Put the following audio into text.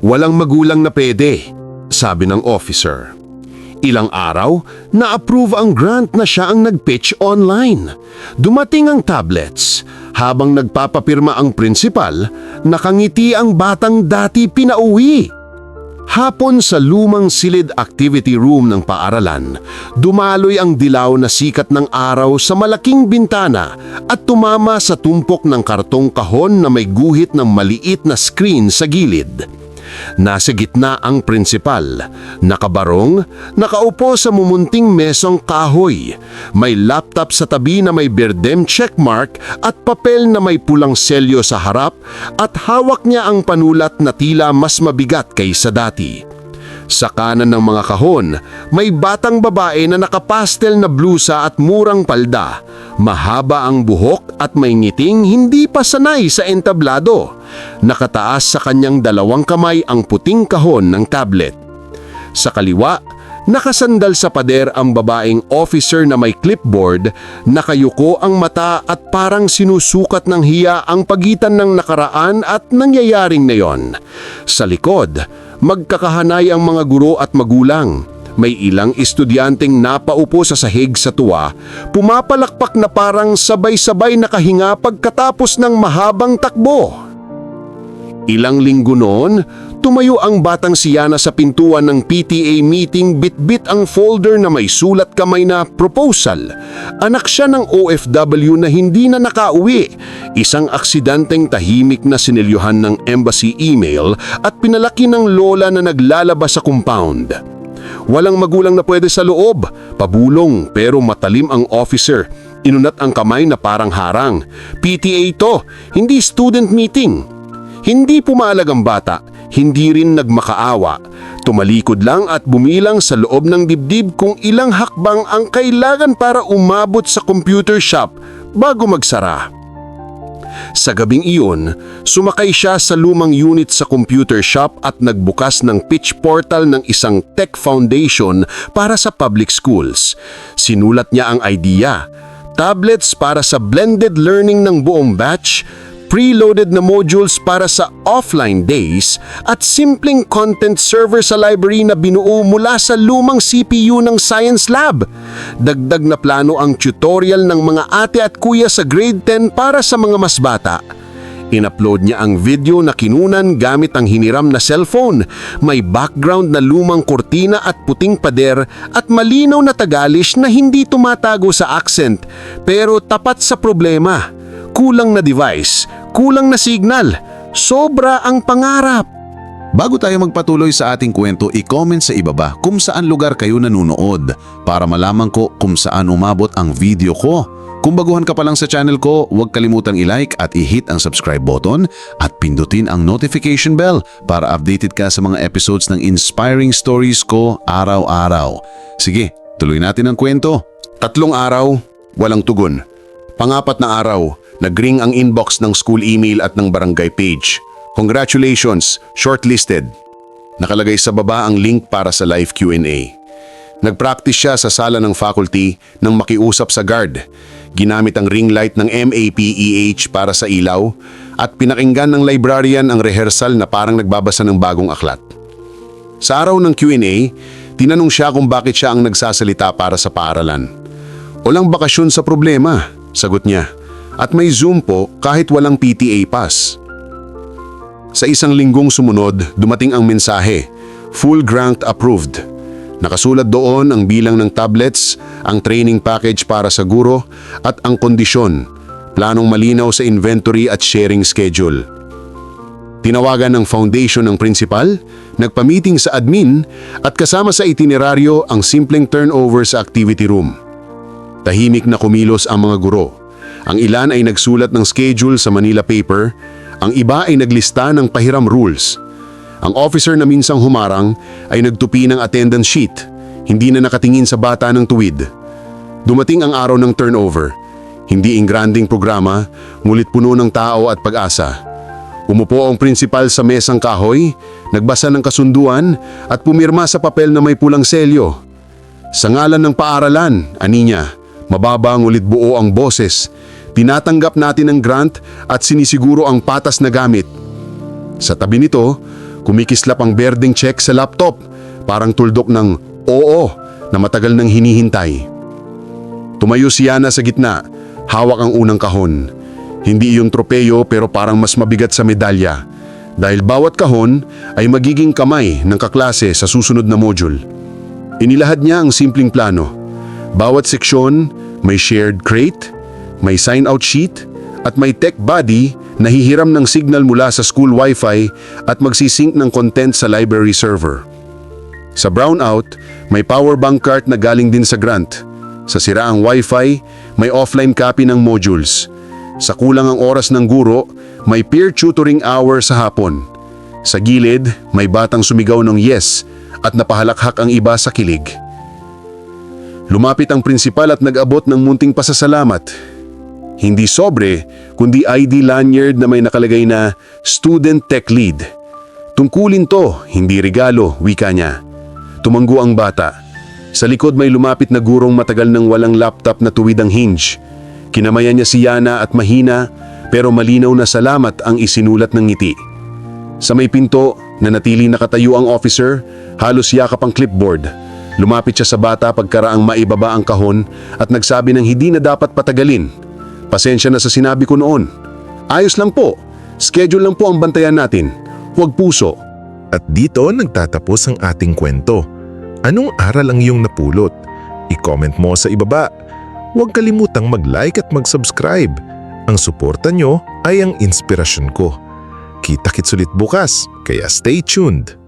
Walang magulang na pwede, sabi ng officer. Ilang araw, na-approve ang grant na siya ang nag-pitch online. Dumating ang tablets. Habang nagpapapirma ang principal, nakangiti ang batang dati pinauwi. Hapon sa lumang silid activity room ng paaralan, dumaloy ang dilaw na sikat ng araw sa malaking bintana at tumama sa tumpok ng kartong kahon na may guhit ng maliit na screen sa gilid. Nasa gitna ang prinsipal, nakabarong, nakaupo sa mumunting mesong kahoy. May laptop sa tabi na may berdem checkmark at papel na may pulang selyo sa harap at hawak niya ang panulat na tila mas mabigat kaysa dati. Sa kanan ng mga kahon, may batang babae na nakapastel na blusa at murang palda. Mahaba ang buhok at may ngiting hindi pa sanay sa entablado. Nakataas sa kanyang dalawang kamay ang puting kahon ng tablet. Sa kaliwa, nakasandal sa pader ang babaeng officer na may clipboard, nakayuko ang mata at parang sinusukat ng hiya ang pagitan ng nakaraan at nangyayaring na yon. Sa likod, magkakahanay ang mga guro at magulang. May ilang estudyanteng napaupo sa sahig sa tuwa, pumapalakpak na parang sabay-sabay nakahinga pagkatapos ng mahabang takbo. Ilang linggo noon, tumayo ang batang siyana sa pintuan ng PTA meeting bitbit ang folder na may sulat kamay na proposal. Anak siya ng OFW na hindi na nakauwi. Isang aksidenteng tahimik na sinilyohan ng embassy email at pinalaki ng lola na naglalabas sa compound. Walang magulang na pwede sa loob, pabulong pero matalim ang officer. Inunat ang kamay na parang harang. PTA to, hindi student meeting. Hindi pumalag ang bata, hindi rin nagmakaawa. Tumalikod lang at bumilang sa loob ng dibdib kung ilang hakbang ang kailangan para umabot sa computer shop bago magsara. Sa gabing iyon, sumakay siya sa lumang unit sa computer shop at nagbukas ng pitch portal ng isang tech foundation para sa public schools. Sinulat niya ang idea, tablets para sa blended learning ng buong batch, preloaded na modules para sa offline days at simpleng content server sa library na binuo mula sa lumang CPU ng Science Lab. Dagdag na plano ang tutorial ng mga ate at kuya sa grade 10 para sa mga mas bata. In-upload niya ang video na kinunan gamit ang hiniram na cellphone. May background na lumang kortina at puting pader at malinaw na Tagalish na hindi tumatago sa accent pero tapat sa problema. Kulang na device, kulang na signal, sobra ang pangarap. Bago tayo magpatuloy sa ating kwento, i-comment sa ibaba kung saan lugar kayo nanonood para malaman ko kung saan umabot ang video ko. Kung baguhan ka pa lang sa channel ko, huwag kalimutang i-like at i-hit ang subscribe button at pindutin ang notification bell para updated ka sa mga episodes ng inspiring stories ko araw-araw. Sige, tuloy natin ang kwento. Tatlong araw, walang tugon. Pangapat na araw, nagring ang inbox ng school email at ng barangay page. Congratulations, shortlisted. Nakalagay sa baba ang link para sa live Q&A. Nagpractice siya sa sala ng faculty nang makiusap sa guard. Ginamit ang ring light ng MAPEH para sa ilaw at pinakinggan ng librarian ang rehearsal na parang nagbabasa ng bagong aklat. Sa araw ng Q&A, tinanong siya kung bakit siya ang nagsasalita para sa paaralan. Walang bakasyon sa problema, sagot niya. At may Zoom po kahit walang PTA pass. Sa isang linggong sumunod, dumating ang mensahe, full grant approved. Nakasulat doon ang bilang ng tablets, ang training package para sa guro at ang kondisyon, planong malinaw sa inventory at sharing schedule. Tinawagan ng foundation ng principal, nagpa-meeting sa admin at kasama sa itineraryo ang simpleng turnover sa activity room. Tahimik na kumilos ang mga guro. Ang ilan ay nagsulat ng schedule sa Manila paper, ang iba ay naglista ng pahiram rules. Ang officer na minsang humarang ay nagtupi ng attendance sheet, hindi na nakatingin sa bata ng tuwid. Dumating ang araw ng turnover. Hindi ingranding programa, ngulit puno ng tao at pag-asa. Umupo ang prinsipal sa mesang kahoy, nagbasa ng kasunduan at pumirma sa papel na may pulang selyo. Sa ngalan ng paaralan, ani niya, mababa ngulit buo ang boses. Tinatanggap natin ang grant at sinisiguro ang patas na gamit. Sa tabi nito, Kumikislap ang berdeng check sa laptop. Parang tuldok ng oo na matagal nang hinihintay. Tumayo si Yana sa gitna, hawak ang unang kahon. Hindi iyon tropeyo pero parang mas mabigat sa medalya. Dahil bawat kahon ay magiging kamay ng kaklase sa susunod na module. Inilahad niya ang simpleng plano. Bawat seksyon may shared crate, may sign-out sheet, at may tech body na hihiram ng signal mula sa school wifi at magsisync ng content sa library server. Sa brownout, may power bank cart na galing din sa grant. Sa siraang wifi, may offline copy ng modules. Sa kulang ang oras ng guro, may peer tutoring hour sa hapon. Sa gilid, may batang sumigaw ng yes at napahalakhak ang iba sa kilig. Lumapit ang prinsipal at nag-abot ng munting pasasalamat. Hindi sobre, kundi ID lanyard na may nakalagay na Student Tech Lead. Tungkulin to, hindi regalo, wika niya. Tumanggo ang bata. Sa likod may lumapit na gurong matagal nang walang laptop na tuwid ang hinge. Kinamayan niya si Yana at mahina pero malinaw na salamat ang isinulat ng ngiti. Sa may pinto, nanatili nakatayo ang officer, halos yakap ang clipboard. Lumapit siya sa bata pagkaraang maibaba ang kahon at nagsabi ng hindi na dapat patagalin. Pasensya na sa sinabi ko noon. Ayos lang po. Schedule lang po ang bantayan natin. Huwag puso. At dito nagtatapos ang ating kwento. Anong aral ang iyong napulot? I-comment mo sa ibaba. Huwag kalimutang mag-like at mag-subscribe. Ang suporta nyo ay ang inspirasyon ko. Kita-kits ulit bukas, kaya stay tuned.